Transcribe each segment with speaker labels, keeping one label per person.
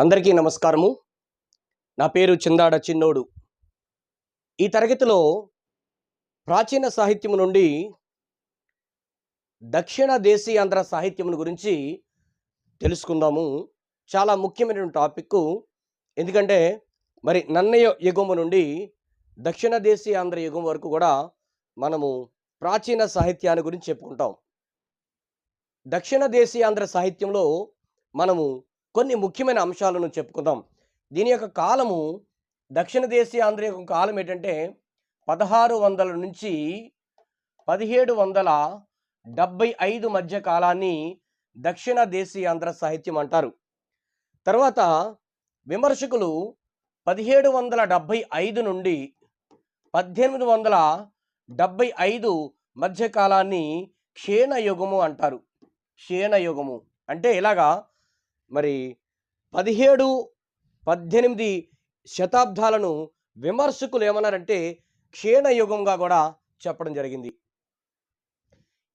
Speaker 1: అందరికీ నమస్కారము. నా పేరు చిందాడ చిన్నోడు. ఈ తరగతిలో ప్రాచీన సాహిత్యము నుండి దక్షిణ దేశీయాంధ్ర సాహిత్యమును గురించి తెలుసుకుందాము. చాలా ముఖ్యమైన టాపిక్ ఎందుకంటే మరి నన్నయ యుగము నుండి దక్షిణ దేశీయాంధ్ర యుగం వరకు కూడా మనము ప్రాచీన సాహిత్యాన్ని గురించి చెప్పుకుంటాం. దక్షిణ దేశీయాంధ్ర సాహిత్యంలో మనము కొన్ని ముఖ్యమైన అంశాలను చెప్పుకుందాం. దీని యొక్క కాలము దక్షిణ దేశీయ ఆంధ్ర యొక్క కాలం ఏంటంటే పదహారు వందల నుంచి పదిహేడు వందల డెబ్బై ఐదు మధ్య కాలాన్ని దక్షిణ దేశీయ ఆంధ్ర సాహిత్యం అంటారు. తర్వాత విమర్శకులు పదిహేడు వందల డెబ్బై ఐదు నుండి పద్దెనిమిది వందల డెబ్బై ఐదు మధ్య కాలాన్ని క్షీణయుగము అంటారు. క్షీణయుగము అంటే ఇలాగా మరి పదిహేడు పద్దెనిమిది శతాబ్దాలను విమర్శకులు ఏమన్నారంటే క్షీణయుగంగా కూడా చెప్పడం జరిగింది.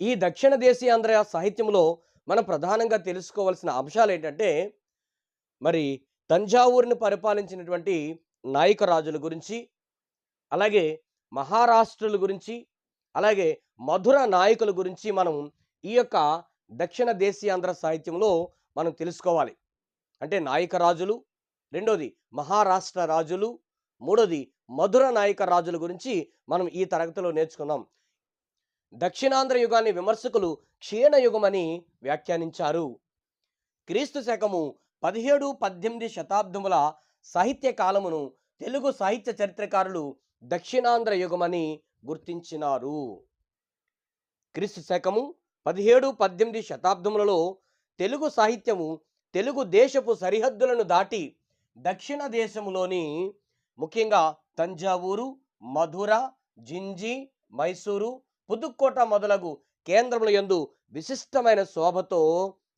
Speaker 1: ఈ దక్షిణ దేశీయాంధ్ర సాహిత్యంలో మనం ప్రధానంగా తెలుసుకోవాల్సిన అంశాలు ఏంటంటే మరి తంజావూరుని పరిపాలించినటువంటి నాయక రాజుల గురించి అలాగే మహారాష్ట్రుల గురించి అలాగే మధుర నాయకుల గురించి మనం ఈ యొక్క దక్షిణ దేశీయాంధ్ర సాహిత్యంలో మనం తెలుసుకోవాలి. అంటే నాయక రాజులు రెండోది మహారాష్ట్ర రాజులు మూడోది మధుర నాయక రాజుల గురించి మనం ఈ తరగతిలో నేర్చుకున్నాం. దక్షిణాంధ్ర యుగాన్ని విమర్శకులు క్షీణయుగమని వ్యాఖ్యానించారు. క్రీస్తు శకము పదిహేడు పద్దెనిమిది శతాబ్దముల సాహిత్య కాలమును తెలుగు సాహిత్య చరిత్రకారులు దక్షిణాంధ్ర యుగమని గుర్తించినారు. క్రీస్తు శకము పదిహేడు పద్దెనిమిది శతాబ్దములలో తెలుగు సాహిత్యము తెలుగు దేశపు సరిహద్దులను దాటి దక్షిణ దేశంలోని ముఖ్యంగా తంజావూరు మధుర జింజి మైసూరు పుదుక్కోట మొదలగు కేంద్రముల యందు విశిష్టమైన శోభతో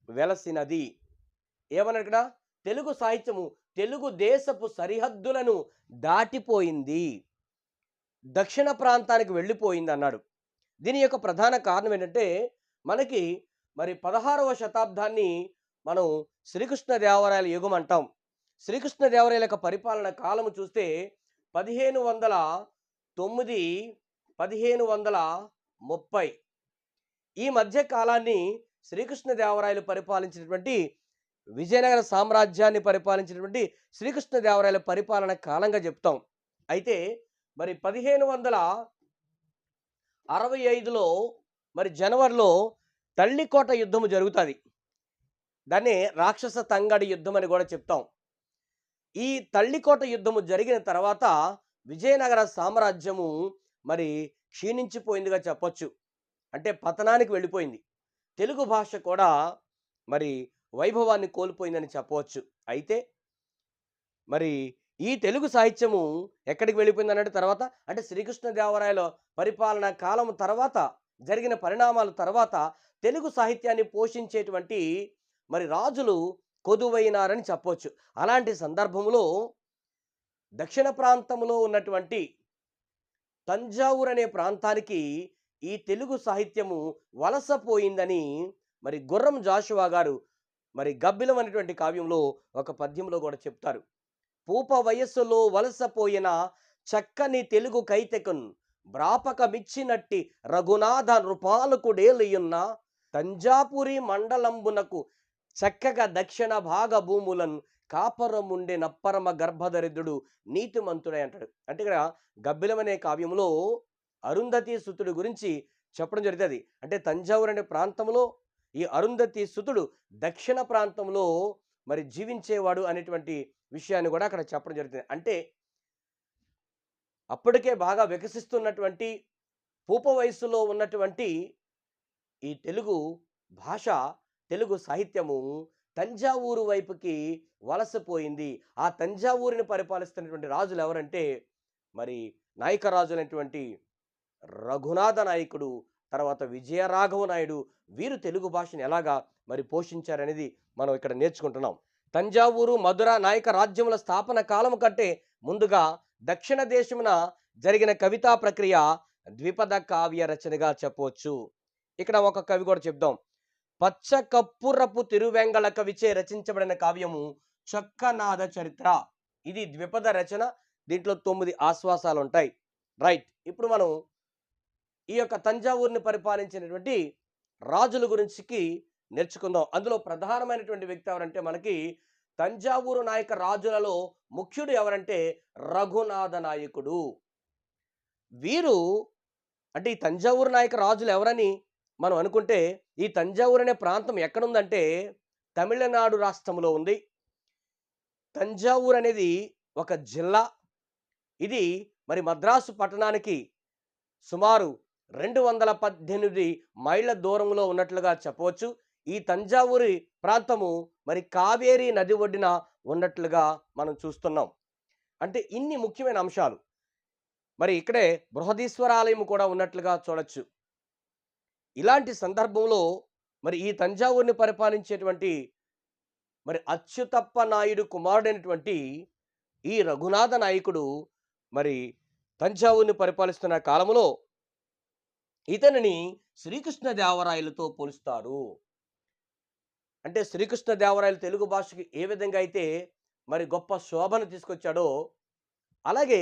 Speaker 1: వెలసినది. ఏమన్నారు ఇక్కడ? తెలుగు సాహిత్యము తెలుగు దేశపు సరిహద్దులను దాటిపోయింది. దక్షిణ ప్రాంతానికి వెళ్ళిపోయింది అన్నాడు. దీని యొక్క ప్రధాన కారణం ఏంటంటే మనకి మరి పదహారవ శతాబ్దాన్ని మనం శ్రీకృష్ణదేవరాయల యుగం అంటాం. శ్రీకృష్ణదేవరాయల యొక్క పరిపాలన కాలము చూస్తే పదిహేను వందల తొమ్మిది పదిహేను వందల ముప్పై. ఈ మధ్య కాలాన్ని శ్రీకృష్ణదేవరాయలు పరిపాలించినటువంటి విజయనగర సామ్రాజ్యాన్ని పరిపాలించినటువంటి శ్రీకృష్ణదేవరాయల పరిపాలన కాలంగా చెప్తాం. అయితే మరి పదిహేను వందల అరవై ఐదులో మరి జనవరిలో తల్లికోట యుద్ధము జరుగుతుంది. దాన్ని రాక్షస తంగడి యుద్ధం అని కూడా చెప్తాం. ఈ తల్లికోట యుద్ధము జరిగిన తర్వాత విజయనగర సామ్రాజ్యము మరి క్షీణించిపోయిందిగా చెప్పొచ్చు. అంటే పతనానికి వెళ్ళిపోయింది. తెలుగు భాష కూడా మరి వైభవాన్ని కోల్పోయిందని చెప్పవచ్చు. అయితే మరి ఈ తెలుగు సాహిత్యము ఎక్కడికి వెళ్ళిపోయింది అన్నట్టు తర్వాత అంటే శ్రీకృష్ణదేవరాయల పరిపాలన కాలం తర్వాత జరిగిన పరిణామాల తర్వాత తెలుగు సాహిత్యాన్ని పోషించేటువంటి మరి రాజులు కొదువైనారని చెప్పవచ్చు అలాంటి సందర్భంలో దక్షిణ ప్రాంతంలో ఉన్నటువంటి తంజావూరు అనే ప్రాంతానికి ఈ తెలుగు సాహిత్యము వలసపోయిందని మరి గుర్రం జాషువా గారు మరి గబ్బిలం అనేటువంటి కావ్యంలో ఒక పద్యంలో కూడా చెప్తారు. పూప వయస్సులో వలసపోయిన చక్కని తెలుగు కైతెకున్ బ్రాపకమిచ్చినట్టి రఘునాథ నృపాలకుడేలియున్న తంజాపురి మండలంబునకు చక్కగా దక్షిణ భాగ భూములను కాపరముండే నప్పరమ గర్భధరిద్రుడు నీతిమంతుడై అంటాడు. అంటే ఇక్కడ గబ్బిలం అనే కావ్యంలో అరుంధతి సుతుడు గురించి చెప్పడం జరుగుతుంది. అంటే తంజావూరు అనే ప్రాంతంలో ఈ అరుంధతి సుతుడు దక్షిణ ప్రాంతంలో మరి జీవించేవాడు అనేటువంటి విషయాన్ని కూడా అక్కడ చెప్పడం జరుగుతుంది. అంటే అప్పటికే బాగా వికసిస్తున్నటువంటి పూప వయస్సులో ఉన్నటువంటి ఈ తెలుగు భాష తెలుగు సాహిత్యము తంజావూరు వైపుకి వలసపోయింది. ఆ తంజావూరిని పరిపాలిస్తున్నటువంటి రాజులు ఎవరంటే మరి నాయక రాజులైనటువంటి రఘునాథ నాయకుడు తర్వాత విజయరాఘవ నాయుడు వీరు తెలుగు భాషను ఎలాగా మరి పోషించారనేది మనం ఇక్కడ నేర్చుకుంటున్నాం. తంజావూరు మధుర నాయక రాజ్యముల స్థాపన కాలం కంటే ముందుగా దక్షిణ దేశమున జరిగిన కవితా ప్రక్రియ ద్విపద కావ్య రచనగా చెప్పవచ్చు. ఇక్కడ ఒక కవి కూడా చెప్దాం. పచ్చ కప్పురపు తిరువెంగళ కవిచే రచించబడిన కావ్యము చక్కనాద చరిత్ర. ఇది ద్విపద రచన దీంట్లో తొమ్మిది ఆశ్వాసాలు ఉంటాయి రైట్ ఇప్పుడు మనం ఈ యొక్క తంజావూరుని పరిపాలించినటువంటి రాజుల గురించికి నేర్చుకుందాం. అందులో ప్రధానమైనటువంటి వ్యక్తి ఎవరంటే మనకి తంజావూరు నాయక రాజులలో ముఖ్యుడు ఎవరంటే రఘునాథ నాయకుడు. వీరు అంటే ఈ తంజావూరు నాయక రాజులు ఎవరని మనం అనుకుంటే ఈ తంజావూరు అనే ప్రాంతం ఎక్కడుందంటే తమిళనాడు రాష్ట్రంలో ఉంది. తంజావూరు అనేది ఒక జిల్లా. ఇది మరి మద్రాసు పట్టణానికి సుమారు రెండు వందల పద్దెనిమిది మైళ్ళ దూరంలో ఉన్నట్లుగా చెప్పవచ్చు. ఈ తంజావూరి ప్రాంతము మరి కావేరీ నది ఒడ్డిన ఉన్నట్లుగా మనం చూస్తున్నాం. అంటే ఇన్ని ముఖ్యమైన అంశాలు. మరి ఇక్కడే బృహదీశ్వరాలయం కూడా ఉన్నట్లుగా చూడొచ్చు. ఇలాంటి సందర్భంలో మరి ఈ తంజావూరిని పరిపాలించేటువంటి మరి అచ్యుతప్ప నాయుడు కుమారుడైనటువంటి ఈ రఘునాథ నాయకుడు మరి తంజావూరిని పరిపాలిస్తున్న కాలంలో ఇతనిని శ్రీకృష్ణ దేవరాయలతో పోలుస్తారు అంటే శ్రీకృష్ణ దేవరాయలు తెలుగు భాషకి ఏ విధంగా అయితే మరి గొప్ప శోభను తీసుకొచ్చాడో అలాగే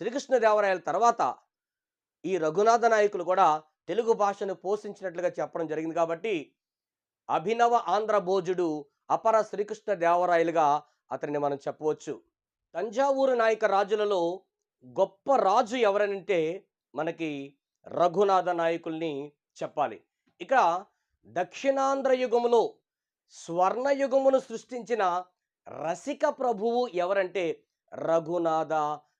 Speaker 1: శ్రీకృష్ణ దేవరాయల తర్వాత ఈ రఘునాథ నాయకులు కూడా తెలుగు భాషను పోషించినట్లుగా చెప్పడం జరిగింది కాబట్టి అభినవ ఆంధ్ర భోజుడు అపర శ్రీకృష్ణ దేవరాయలుగా అతన్ని మనం చెప్పవచ్చు. తంజావూరు నాయక రాజులలో గొప్ప రాజు ఎవరనంటే మనకి రఘునాథ నాయకుల్ని చెప్పాలి. ఇక దక్షిణాంధ్ర యుగములో స్వర్ణయుగమును సృష్టించిన రసిక ప్రభువు ఎవరంటే రఘునాథ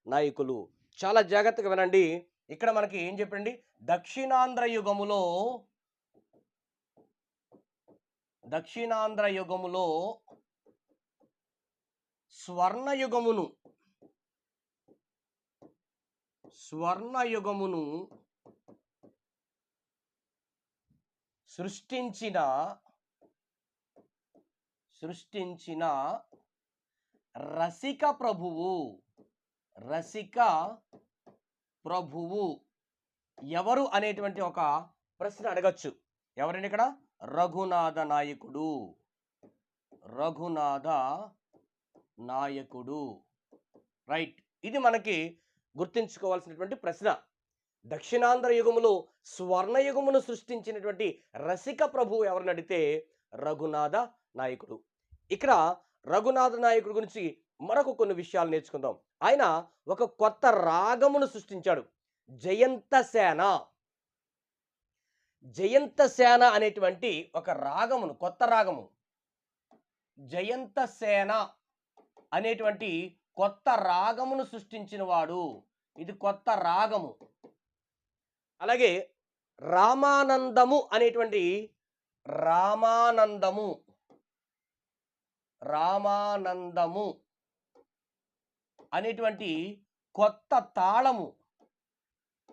Speaker 1: నాయకులు. చాలా జాగ్రత్తగా వినండి. ఇక్కడ మనకి ఏం చెప్పండి? దక్షిణాంధ్ర యుగములో దక్షిణాంధ్ర యుగములో స్వర్ణయుగమును స్వర్ణయుగమును సృష్టించిన సృష్టించిన రసిక ప్రభువు రసిక ప్రభువు. ఎవరు అనేటువంటి ఒక ప్రశ్న అడగచ్చు. ఎవరండి ఇక్కడ? రఘునాథ నాయకుడు. రఘునాథ నాయకుడు. రైట్. ఇది మనకి గుర్తుంచుకోవాల్సినటువంటి ప్రశ్న. దక్షిణాంధ్ర యుగములో స్వర్ణయుగమును సృష్టించినటువంటి రసిక ప్రభువు ఎవరిని అడిగితే రఘునాథ నాయకుడు. ఇక్కడ రఘునాథ నాయకుడు గురించి మరొక కొన్ని విషయాలు నేర్చుకుందాం. ఆయన ఒక కొత్త రాగమును సృష్టించాడు. జయంత సేన. జయంత సేన అనేటువంటి ఒక రాగమును కొత్త రాగము. జయంత సేన అనేటువంటి కొత్త రాగమును సృష్టించిన వాడు. ఇది కొత్త రాగము. అలాగే రామానందము అనేటువంటి రామానందము రామానందము అనేటువంటి కొత్త తాళము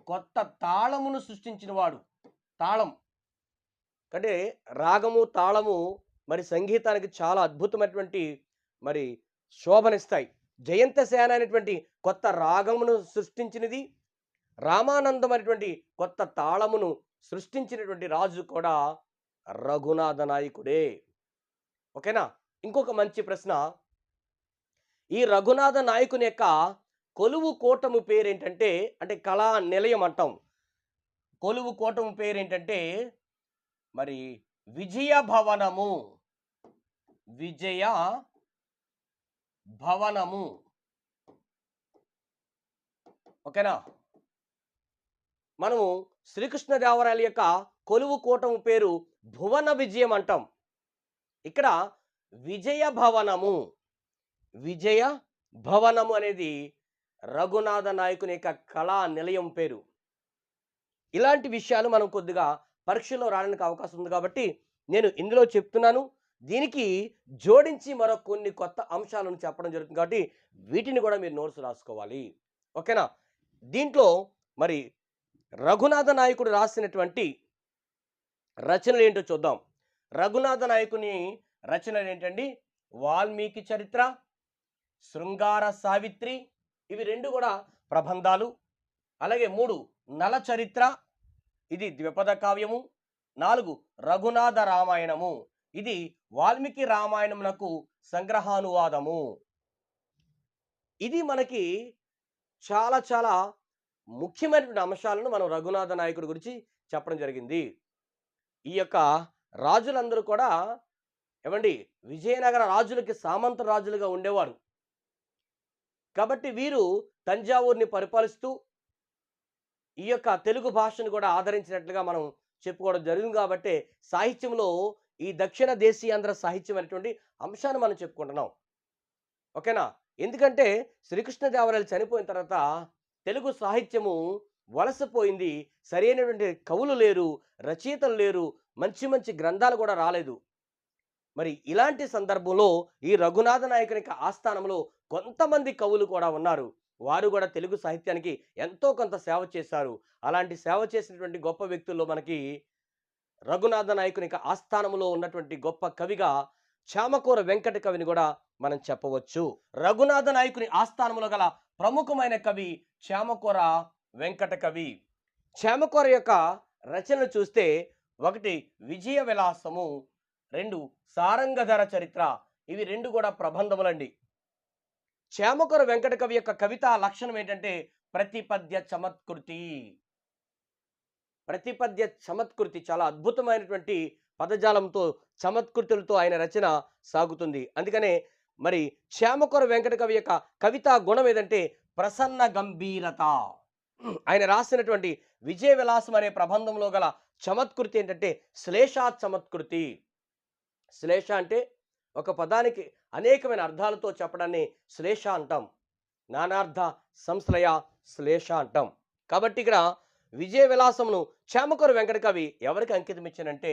Speaker 1: కొత్త తాళమును సృష్టించిన వాడు తాళం. అంటే రాగము తాళము మరి సంగీతానికి చాలా అద్భుతమైనటువంటి మరి శోభనిస్తాయి. జయంత సేన అనేటువంటి కొత్త రాగమును సృష్టించినది రామానందం అనేటువంటి కొత్త తాళమును సృష్టించినటువంటి రాజు కూడా రఘునాథ నాయకుడే. ఓకేనా? ఇంకొక మంచి ప్రశ్న. ఈ రఘునాథ నాయకుని యొక్క కొలువు కోటము పేరేంటంటే అంటే కళా నిలయం అంటాం. కొలువు కోటము పేరేంటంటే మరి విజయ భవనము. విజయ భవనము. ఓకేనా? మనము శ్రీకృష్ణదేవరాయల యొక్క కొలువు కోటము పేరు భువన విజయం అంటాం. ఇక్కడ విజయ భవనము విజయ భవనము అనేది రఘునాథ నాయకుని యొక్క కళా నిలయం పేరు. ఇలాంటి విషయాలు మనం కొద్దిగా పరీక్షలో రావడానికి అవకాశం ఉంది కాబట్టి నేను ఇందులో చెప్తున్నాను. దీనికి జోడించి మరో కొన్ని కొత్త అంశాలను చెప్పడం జరుగుతుంది కాబట్టి వీటిని కూడా మీరు నోట్స్ రాసుకోవాలి. ఓకేనా? దీంట్లో మరి రఘునాథ నాయకుడు రాసినటువంటి రచనలు ఏంటో చూద్దాం. రఘునాథ నాయకుని రచనలు ఏంటండి వాల్మీకి చరిత్ర శృంగార సావిత్రి ఇవి రెండు కూడా ప్రబంధాలు. అలాగే మూడు నల చరిత్ర ఇది ద్విపద కావ్యము నాలుగు రఘునాథ రామాయణము ఇది వాల్మీకి రామాయణమునకు సంగ్రహానువాదము. ఇది మనకి చాలా చాలా ముఖ్యమైనటువంటి అంశాలను మనం రఘునాథ నాయకుడి గురించి చెప్పడం జరిగింది. ఈ యొక్క రాజులందరూ కూడా ఏమండి? విజయనగర రాజులకి సామంత రాజులుగా ఉండేవారు. కాబట్టి వీరు తంజావూరుని పరిపాలిస్తూ ఈ యొక్క తెలుగు భాషను కూడా ఆదరించినట్లుగా మనం చెప్పుకోవడం జరిగింది. కాబట్టి సాహిత్యంలో ఈ దక్షిణ దేశీయాంధ్ర సాహిత్యం అనేటువంటి అంశాన్ని మనం చెప్పుకుంటున్నాం. ఓకేనా? ఎందుకంటే శ్రీకృష్ణదేవరాయలు చనిపోయిన తర్వాత తెలుగు సాహిత్యము వలసపోయింది. సరైనటువంటి కవులు లేరు రచయితలు లేరు మంచి మంచి గ్రంథాలు కూడా రాలేదు. మరి ఇలాంటి సందర్భంలో ఈ రఘునాథ నాయకుని ఆస్థానంలో కొంతమంది కవులు కూడా ఉన్నారు. వారు కూడా తెలుగు సాహిత్యానికి ఎంతో కొంత సేవ చేశారు. అలాంటి సేవ చేసినటువంటి గొప్ప వ్యక్తుల్లో మనకి రఘునాథ నాయకుని ఆస్థానంలో ఉన్నటువంటి గొప్ప కవిగా చామకూర వెంకట కవిని కూడా మనం చెప్పవచ్చు. రఘునాథ నాయకుని ఆస్థానంలో గల ప్రముఖమైన కవి చామకూర వెంకట కవి. చామకూర యొక్క రచనలు చూస్తే ఒకటి విజయ విలాసము రెండు సారంగధర చరిత్ర. ఇవి రెండు కూడా ప్రబంధములండి. చామకూర వెంకట కవి యొక్క కవిత లక్షణం ఏంటంటే ప్రతిపద్య చమత్కృతి. ప్రతిపద్య చమత్కృతి చాలా అద్భుతమైనటువంటి పదజాలంతో చమత్కృతులతో ఆయన రచన సాగుతుంది. అందుకనే మరి క్షేమకొర వెంకట కవి యొక్క కవితా గుణం ఏదంటే ప్రసన్న గంభీరత. ఆయన రాసినటువంటి విజయ విలాసం అనే ప్రబంధంలో గల చమత్కృతి ఏంటంటే శ్లేషా చమత్కృతి శ్లేష అంటే ఒక పదానికి అనేకమైన అర్థాలతో చెప్పడాన్ని శ్లేష అంటాం. నానార్థ సంశ్లయ శ్లేష అంటాం. కాబట్టి ఇక్కడ విజయ విలాసమును చామకూర వెంకట కవి ఎవరికి అంకితమిచ్చానంటే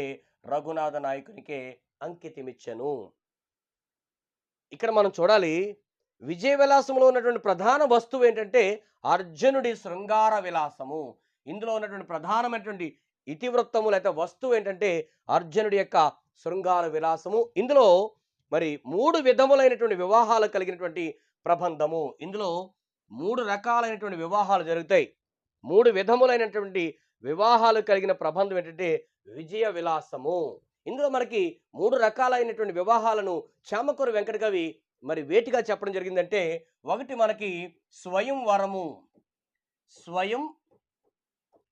Speaker 1: రఘునాథ నాయకునికే అంకితమిచ్చాను. ఇక్కడ మనం చూడాలి విజయ విలాసంలో ఉన్నటువంటి ప్రధాన వస్తువు ఏంటంటే అర్జునుడి శృంగార విలాసము. ఇందులో ఉన్నటువంటి ప్రధానమైనటువంటి ఇతివృత్తము లేకపోతే వస్తువు ఏంటంటే అర్జునుడి యొక్క శృంగార విలాసము. ఇందులో మరి మూడు విధములైనటువంటి వివాహాలు కలిగినటువంటి ప్రబంధము. ఇందులో మూడు రకాలైనటువంటి వివాహాలు జరుగుతాయి. మూడు విధములైనటువంటి వివాహాలు కలిగిన ప్రబంధం ఏంటంటే విజయ విలాసము. ఇందులో మనకి మూడు రకాలైనటువంటి వివాహాలను చామకూరు వెంకట కవి మరి వేటిగా చెప్పడం జరిగిందంటే ఒకటి మనకి స్వయం వరము. స్వయం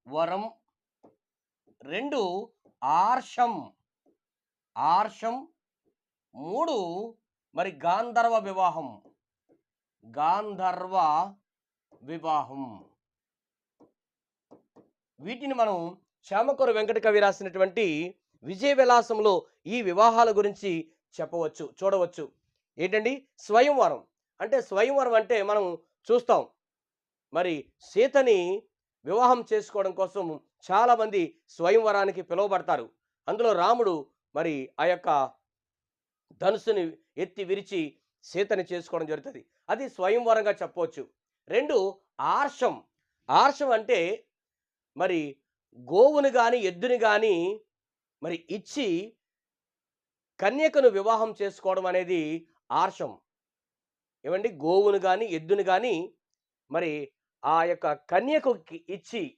Speaker 1: వరం. రెండు ఆర్షం. ఆర్షం మూడు మరి గాంధర్వ వివాహం. గాంధర్వ వివాహం. వీటిని మనం శ్యామకూర వెంకట కవి రాసినటువంటి విజయ విలాసంలో ఈ వివాహాల గురించి చెప్పవచ్చు చూడవచ్చు. ఏంటండి? స్వయంవరం. అంటే స్వయంవరం అంటే మనం చూస్తాం. మరి సీతని వివాహం చేసుకోవడం కోసం చాలామంది స్వయంవరానికి పిలువబడతారు. అందులో రాముడు మరి ఆ యొక్క ధనుసుని ఎత్తి విరిచి సీతని చేసుకోవడం జరుగుతుంది. అది స్వయంవరంగా చెప్పవచ్చు. రెండు ఆర్షం. ఆర్షం అంటే మరి గోవును కానీ ఎద్దుని కానీ మరి ఇచ్చి కన్యకను వివాహం చేసుకోవడం అనేది ఆర్షం. ఏమండి? గోవును కానీ ఎద్దుని కానీ మరి ఆ యొక్క కన్యకు ఇచ్చి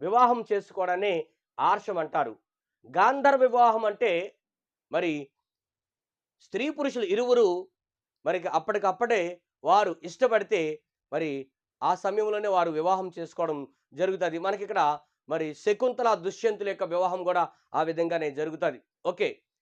Speaker 1: వివాహం చేసుకోవడాన్ని ఆర్షం అంటారు. గాంధర్వ వివాహం అంటే మరి స్త్రీ పురుషులు ఇరువురు మరి అప్పటికప్పుడే వారు ఇష్టపడితే మరి ఆ సమయంలోనే వారు వివాహం చేసుకోవడం జరుగుతుంది. మనకి ఇక్కడ మరి శకుంతల దుష్యంతుల యొక్క వివాహం కూడా ఆ విధంగానే జరుగుతుంది. ఓకే.